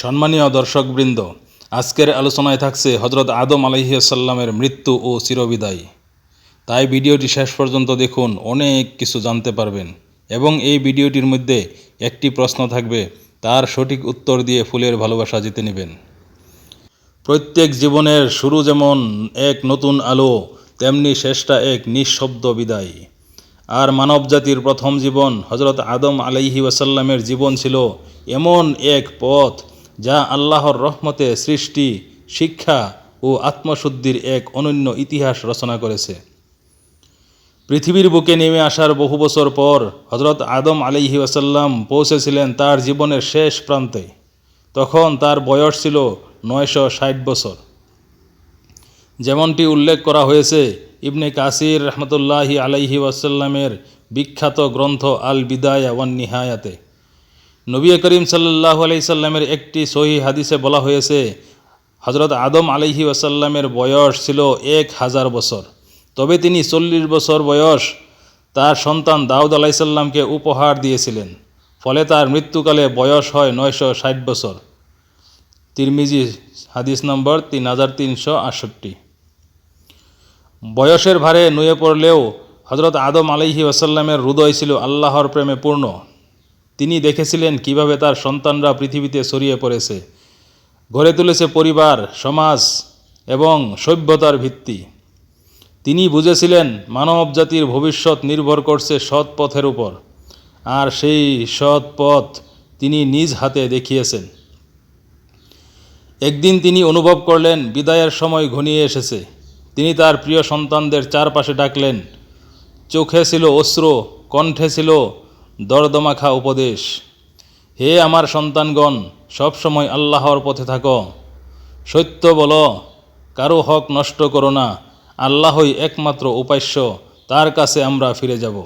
সম্মানীয় দর্শকবৃন্দ, আজকের আলোচনায় থাকছে হজরত আদম আলহিসাল্লামের মৃত্যু ও চিরবিদায়। তাই ভিডিওটি শেষ পর্যন্ত দেখুন, অনেক কিছু জানতে পারবেন এবং এই ভিডিওটির মধ্যে একটি প্রশ্ন থাকবে, তার সঠিক উত্তর দিয়ে ফুলের ভালোবাসা জিতে নেবেন। প্রত্যেক জীবনের শুরু যেমন এক নতুন আলো, তেমনি শেষটা এক নিঃশব্দ বিদায়। আর মানবজাতির প্রথম জীবন হজরত আদম আলাইহি ওয়াসাল্লামের জীবন ছিল এমন এক পথ যা আল্লাহর রহমতে সৃষ্টি, শিক্ষা ও আত্মশুদ্ধির এক অনন্য ইতিহাস রচনা করেছে। পৃথিবীর বুকে নেমে আসার বহু বছর পর হজরত আদম আলাইহি ওয়াসাল্লাম পৌঁছেছিলেন তার জীবনের শেষ প্রান্তে। তখন তার বয়স ছিল নয়শো ষাট বছর। যেমনটি উল্লেখ করা হয়েছে, ইবনে কাসির রহমতুল্লাহি আলাইহি ওয়াসাল্লামের বিখ্যাত গ্রন্থ আল বিদায়া ওয়ান নিহায়াতে নবী করিম সাল্লাহ আলাইসাল্লামের একটি সহি হাদিসে বলা হয়েছে হজরত আদম আলাইহি ওয়াসাল্লামের বয়স ছিল এক হাজার বছর। তবে তিনি চল্লিশ বছর বয়স তার সন্তান দাউদ আলাইসাল্লামকে উপহার দিয়েছিলেন। ফলে তার মৃত্যুকালে বয়স হয় নয়শো ষাট বছর। তিরমিজি হাদিস নম্বর তিন হাজার তিনশো আটষট্টি। বয়সের ভারে নুয়ে পড়লেও হজরত আদম আলাইহি ওয়াসাল্লামের হৃদয় ছিল আল্লাহর প্রেমে পূর্ণ। তিনি দেখেছিলেন কীভাবে তার সন্তানরা পৃথিবীতে ছড়িয়ে পড়েছে। গড়ে তুলেছে পরিবার, সমাজ এবং সভ্যতার ভিত্তি। তিনি বুঝেছিলেন মানব জাতির ভবিষ্যৎ নির্ভর করছে সৎ পথের উপর। আর সেই সৎ পথ তিনি নিজ হাতে দেখিয়েছেন। একদিন তিনি অনুভব করলেন, বিদায়ের সময় ঘনিয়ে এসেছে। তিনি তার প্রিয় সন্তানদের চারপাশে ডাকলেন। চোখে ছিল অশ্রু, কণ্ঠে ছিল দরদমাখা উপদেশ। হে আমার সন্তানগণ, সবসময় আল্লাহর পথে থাকো। সত্য বলো, কারও হক নষ্ট করো না। আল্লাহই একমাত্র উপাস্য, তার কাছে আমরা ফিরে যাব।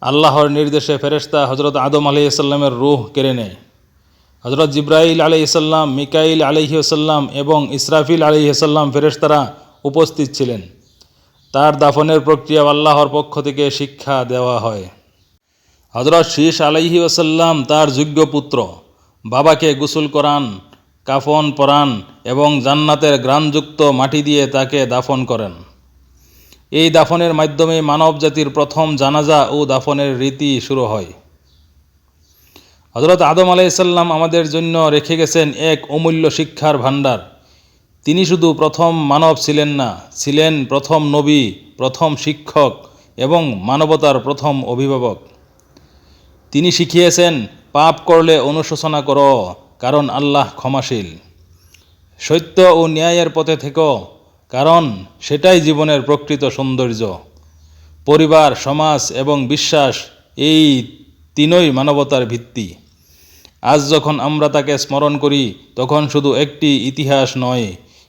আল্লাহর নির্দেশে ফেরেশতা হজরত আদম আলাইসাল্লামের রুহ কেড়ে নেয়। হজরত জিব্রাইল আলাইসাল্লাম মিকাইল আলহিসাল্লাম এবং ইসরাফিল আলহিসাল্লাম ফেরেশতারা উপস্থিত ছিলেন। তার দাফনের প্রক্রিয়া আল্লাহর পক্ষ থেকে শিক্ষা দেওয়া হয়। হজরত শীষ আলাইহি ওসাল্লাম তার যোগ্য পুত্র। বাবাকে গোসল করান, কাফন পরান এবং জান্নাতের গ্রানযুক্ত মাটি দিয়ে তাকে দাফন করেন। এই দাফনের মাধ্যমে মানব জাতির প্রথম জানাজা ও দাফনের রীতি শুরু হয়। হজরত আদম আলাইসাল্লাম আমাদের জন্য রেখে গেছেন এক অমূল্য শিক্ষার ভাণ্ডার। তিনি শুধু প্রথম মানব ছিলেন না, ছিলেন প্রথম নবী, প্রথম শিক্ষক এবং মানবতার প্রথম অভিভাবক। তিনি শিখিয়েছেন, পাপ করলে অনুশোচনা করো, কারণ আল্লাহ ক্ষমাশীল। সত্য ও ন্যায়ের পথে থেকো, কারণ সেটাই জীবনের প্রকৃত সৌন্দর্য। পরিবার, সমাজ এবং বিশ্বাস, এই তিনই মানবতার ভিত্তি। আজ যখন আমরা তাকে স্মরণ করি, তখন শুধু একটি ইতিহাস নয়,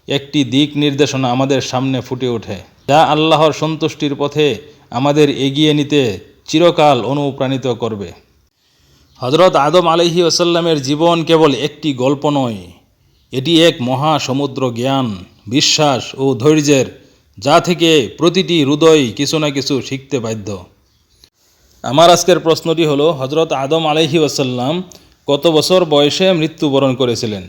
একটি দিক নির্দেশনা আমাদের সামনে ফুটে ওঠে, যা আল্লাহর সন্তুষ্টির পথে আমাদের এগিয়ে নিতে চিরকাল অনুপ্রাণিত করবে। হজরত আদম আলহি ওসাল্লামের জীবন কেবল একটি গল্প নয়। এটি এক মহা সমুদ্র জ্ঞান, বিশ্বাস ও ধৈর্যের, যা থেকে প্রতিটি হৃদয় কিছু না কিছু শিখতে বাধ্য। আমার আজকের প্রশ্নটি হলো হজরত আদম আলহি ওসাল্লাম কত বছর বয়সে মৃত্যুবরণ করেছিলেন?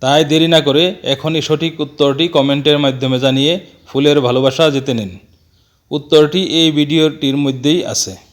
তাই দেরি না করে এখনই সঠিক উত্তরটি কমেন্টের মাধ্যমে জানিয়ে ফুলের ভালোবাসা যেতে নিন। উত্তরটি এই ভিডিওটির মধ্যেই আছে।